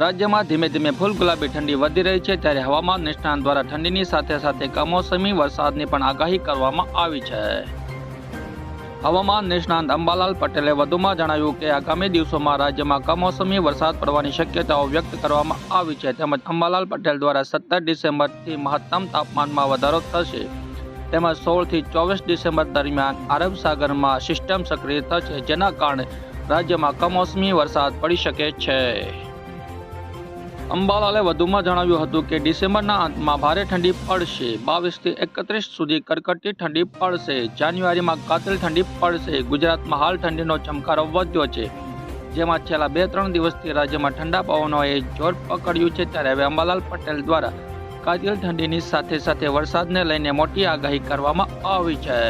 રાજ્યમાં ધીમે ધીમે ફૂલ ગુલાબી ઠંડી વધી રહી છે ત્યારે હવામાન નિષ્ણાંત દ્વારા ઠંડીની સાથે સાથે કમોસમી વરસાદની પણ આગાહી કરવામાં આવી છે. હવામાન નિષ્ણાંત અંબાલાલ પટેલે વધુમાં જણાવ્યું કે આગામી દિવસોમાં રાજ્યમાં કમોસમી વરસાદ પડવાની શક્યતાઓ વ્યક્ત કરવામાં આવી છે તેમજ અંબાલાલ પટેલ દ્વારા સત્તર ડિસેમ્બરથી મહત્તમ તાપમાનમાં વધારો થશે. તેમજ સોળથી ચોવીસ ડિસેમ્બર દરમિયાન અરબ સાગરમાં સિસ્ટમ સક્રિય થશે જેના કારણે રાજ્યમાં કમોસમી વરસાદ પડી શકે છે. અંબાલાલે વધુમાં જણાવ્યું હતું કે ડિસેમ્બરના અંતમાં ભારે ઠંડી પડશે. બાવીસથી એકત્રીસ સુધી કડકડતી ઠંડી પડશે. જાન્યુઆરીમાં કાતિલ ઠંડી પડશે. ગુજરાતમાં હાલ ઠંડીનો ચમકારો વધ્યો છે. જેમાં છેલ્લા બે ત્રણ દિવસથી રાજ્યમાં ઠંડા પવનોએ જોર પકડ્યું છે ત્યારે હવે અંબાલાલ પટેલ દ્વારા કાતિલ ઠંડીની સાથે સાથે વરસાદને લઈને મોટી આગાહી કરવામાં આવી છે.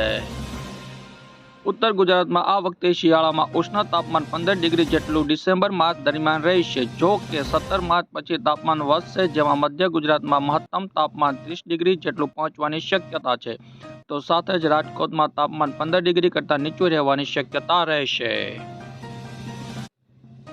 ઉત્તર ગુજરાતમાં આ વખતે શિયાળામાં ઉષ્ણ તાપમાન પંદર ડિગ્રી જેટલું ડિસેમ્બર માસ દરમિયાન રહેશે. જો કે સત્તર માર્ચ પછી તાપમાન વધશે, જેમાં મધ્ય ગુજરાતમાં મહત્તમ તાપમાન ત્રીસ ડિગ્રી જેટલું પહોંચવાની શક્યતા છે. તો સાથે જ રાજકોટમાં તાપમાન પંદર ડિગ્રી કરતાં નીચું રહેવાની શક્યતા રહેશે.